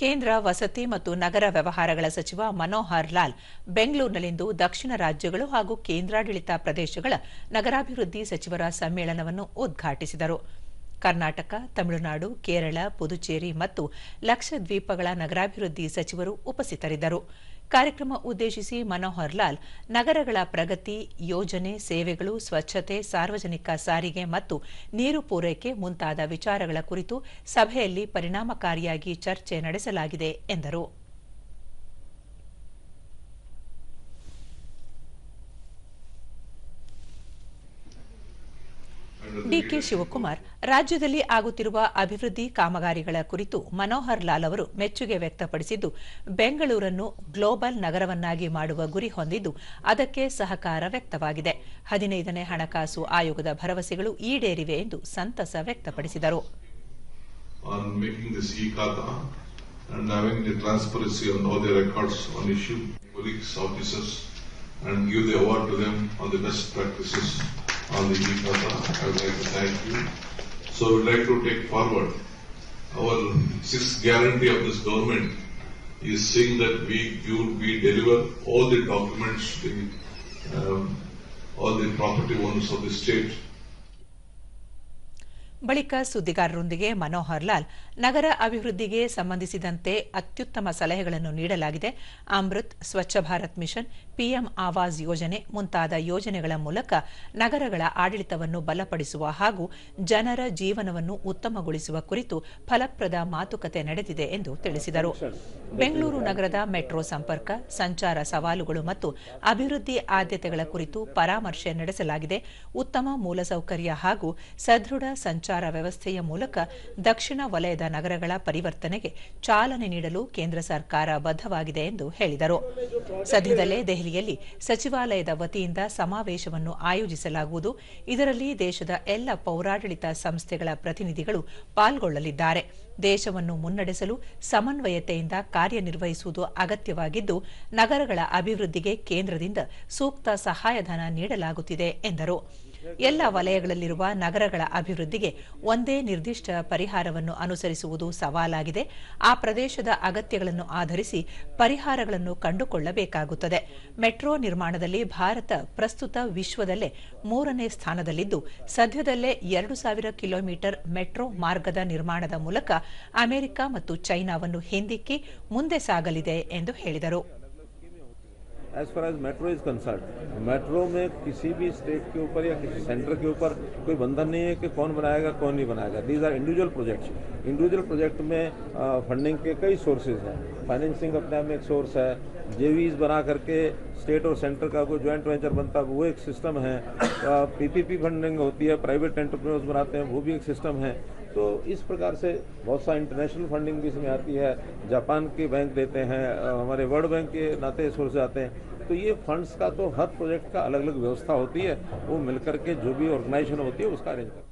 ಕೇಂದ್ರ ವಸತಿ ಮತ್ತು ನಗರ ವ್ಯವಹಾರಗಳ ಸಚಿವ ಮನೋಹರ್ ಲಾಲ್ ಬೆಂಗಳೂರಿನಲ್ಲಿಂದು ದಕ್ಷಿಣ ರಾಜ್ಯಗಳು ಹಾಗೂ ಕೇಂದ್ರಾಡಳಿತ ಪ್ರದೇಶಗಳ ನಗರಾಭಿವೃದ್ಧಿ ಸಚಿವರ ಸಮ್ಮೇಳನವನ್ನು ಉದ್ಘಾಟಿಸಿದರು. ಕರ್ನಾಟಕ, ತಮಿಳುನಾಡು, ಕೇರಳ, ಪುದುಚೇರಿ ಮತ್ತು ಲಕ್ಷದ್ವೀಪಗಳ ನಗರಾಭಿವೃದ್ಧಿ ಸಚಿವರು ಉಪಸ್ಥಿತರಿದ್ದರು. ಕಾರ್ಯಕ್ರಮ ಉದ್ದೇಶಿಸಿ ಮನೋಹರ್ ಲಾಲ್, ನಗರಗಳ ಪ್ರಗತಿ, ಯೋಜನೆ, ಸೇವೆಗಳು, ಸ್ವಚ್ಛತೆ, ಸಾರ್ವಜನಿಕ ಸಾರಿಗೆ ಮತ್ತು ನೀರು ಪೂರೈಕೆ ಮುಂತಾದ ವಿಚಾರಗಳ ಕುರಿತು ಸಭೆಯಲ್ಲಿ ಪರಿಣಾಮಕಾರಿಯಾಗಿ ಚರ್ಚೆ ನಡೆಸಲಾಗಿದೆ ಎಂದರು. ಡಿಕೆ ಶಿವಕುಮಾರ್ ರಾಜ್ಯದಲ್ಲಿ ಆಗುತ್ತಿರುವ ಅಭಿವೃದ್ಧಿ ಕಾಮಗಾರಿಗಳ ಕುರಿತು ಮನೋಹರ್ ಲಾಲ್ ಅವರು ಮೆಚ್ಚುಗೆ ವ್ಯಕ್ತಪಡಿಸಿದ್ದು ಬೆಂಗಳೂರನ್ನು ಗ್ಲೋಬಲ್ ನಗರವನ್ನಾಗಿ ಮಾಡುವ ಗುರಿ ಹೊಂದಿದ್ದು ಅದಕ್ಕೆ ಸಹಕಾರ ವ್ಯಕ್ತವಾಗಿದೆ. ಹದಿನೈದನೇ ಹಣಕಾಸು ಆಯೋಗದ ಭರವಸೆಗಳು ಈಡೇರಿವೆ ಎಂದು ಸಂತಸ ವ್ಯಕ್ತಪಡಿಸಿದರು. And give the award to them on the best practices. On the. I would like to thank you. So we would like to take forward our sixth guarantee of this government is saying that we give, we deliver all the documents, the, um, all the property owners of the state ಬಳಿಕ ಸುದ್ದಿಗಾರರೊಂದಿಗೆ ಮನೋಹರ್ ಲಾಲ್. ನಗರ ಅಭಿವೃದ್ಧಿಗೆ ಸಂಬಂಧಿಸಿದಂತೆ ಅತ್ಯುತ್ತಮ ಸಲಹೆಗಳನ್ನು ನೀಡಲಾಗಿದೆ. Amrit Swachh Bharat mission, PM Awas ಯೋಜನೆ ಮುಂತಾದ ಯೋಜನೆಗಳ ಮೂಲಕ ನಗರಗಳ ಆಡಳಿತವನ್ನು ಬಲಪಡಿಸುವ ಹಾಗೂ ಜನರ ಜೀವನವನ್ನು ಉತ್ತಮಗೊಳಿಸುವ ಕುರಿತು ಫಲಪ್ರದ ಮಾತುಕತೆ ನಡೆದಿದೆ ಎಂದು ತಿಳಿಸಿದರು. ಬೆಂಗಳೂರು ನಗರದ ಮೆಟ್ರೋ ಸಂಪರ್ಕ, ಸಂಚಾರ ಸವಾಲುಗಳು ಮತ್ತು ಅಭಿವೃದ್ಧಿ ಆದ್ಯತೆಗಳ ಕುರಿತು ಪರಾಮರ್ಶೆ ನಡೆಸಲಾಗಿದೆ. ಉತ್ತಮ ಮೂಲಸೌಕರ್ಯ ಹಾಗೂ ಸದೃಢ ಸಂಚಾರ ವ್ಯವಸ್ಥೆಯ ಮೂಲಕ ದಕ್ಷಿಣ ವಲಯದ ನಗರಗಳ ಪರಿವರ್ತನೆಗೆ ಚಾಲನೆ ನೀಡಲು ಕೇಂದ್ರ ಸರ್ಕಾರ ಬದ್ಧವಾಗಿದೆ ಎಂದು ಹೇಳಿದರು. ಸದ್ಯದಲ್ಲೇ ದೆಹಲಿಯಲ್ಲಿ ಸಚಿವಾಲಯದ ವತಿಯಿಂದ ಸಮಾವೇಶವನ್ನು ಆಯೋಜಿಸಲಾಗುವುದು. ಇದರಲ್ಲಿ ದೇಶದ ಎಲ್ಲ ಪೌರಾಡಳಿತ ಸಂಸ್ಥೆಗಳ ಪ್ರತಿನಿಧಿಗಳು ಪಾಲ್ಗೊಳ್ಳಲಿದ್ದಾರೆ. ದೇಶವನ್ನು ಮುನ್ನಡೆಸಲು ಸಮನ್ವಯತೆಯಿಂದ ಕಾರ್ಯನಿರ್ವಹಿಸುವುದು ಅಗತ್ಯವಾಗಿದ್ದು, ನಗರಗಳ ಅಭಿವೃದ್ಧಿಗೆ ಕೇಂದ್ರದಿಂದ ಸೂಕ್ತ ಸಹಾಯಧನ ನೀಡಲಾಗುತ್ತಿದೆ ಎಂದರು. ಎಲ್ಲ ವಲಯಗಳಲ್ಲಿರುವ ನಗರಗಳ ಅಭಿವೃದ್ಧಿಗೆ ಒಂದೇ ನಿರ್ದಿಷ್ಟ ಪರಿಹಾರವನ್ನು ಅನುಸರಿಸುವುದು ಸವಾಲಾಗಿದೆ. ಆ ಪ್ರದೇಶದ ಅಗತ್ಯಗಳನ್ನು ಆಧರಿಸಿ ಪರಿಹಾರಗಳನ್ನು ಕಂಡುಕೊಳ್ಳಬೇಕಾಗುತ್ತದೆ. ಮೆಟ್ರೋ ನಿರ್ಮಾಣದಲ್ಲಿ ಭಾರತ ಪ್ರಸ್ತುತ ವಿಶ್ವದಲ್ಲೇ ಮೂರನೇ ಸ್ಥಾನದಲ್ಲಿದ್ದು, ಸದ್ಯದಲ್ಲೇ ಎರಡು ಸಾವಿರ ಕಿಲೋಮೀಟರ್ ಮೆಟ್ರೋ ಮಾರ್ಗದ ನಿರ್ಮಾಣದ ಮೂಲಕ ಅಮೆರಿಕ ಮತ್ತು ಚೈನಾವನ್ನು ಹಿಂದಿಕ್ಕಿ ಮುಂದೆ ಸಾಗಲಿದೆ ಎಂದು ಹೇಳಿದರು as far as metro is concern metro में किसी भी स्टेट के ऊपर या किसी सेंटर के ऊपर कोई बंधन नहीं है कि कौन बनाएगा कौन नहीं बनाएगा these are individual projects individual project में फंडिंग के कई सोर्सेज हैं फाइनेंसिंग अपने आप में एक सोर्स है जेवीज बना करके स्टेट और सेंटर का कोई ज्वाइंट वेंचर बनता है वो एक सिस्टम है पीपीपी फंडिंग होती है प्राइवेट एंटरप्रेन्योर्स बनाते हैं वो भी एक सिस्टम है तो इस प्रकार से बहुत सा इंटरनेशनल फंडिंग भी इसमें आती है। जापान के बैंक देते हैं हमारे वर्ल्ड बैंक के नाते सोर्स आते हैं। तो ये फंड्स का तो हर प्रोजेक्ट का अलग अलग व्यवस्था होती है। वो मिलकर के जो भी ऑर्गेनाइजेशन होती है, उसका अरेंज करते हैं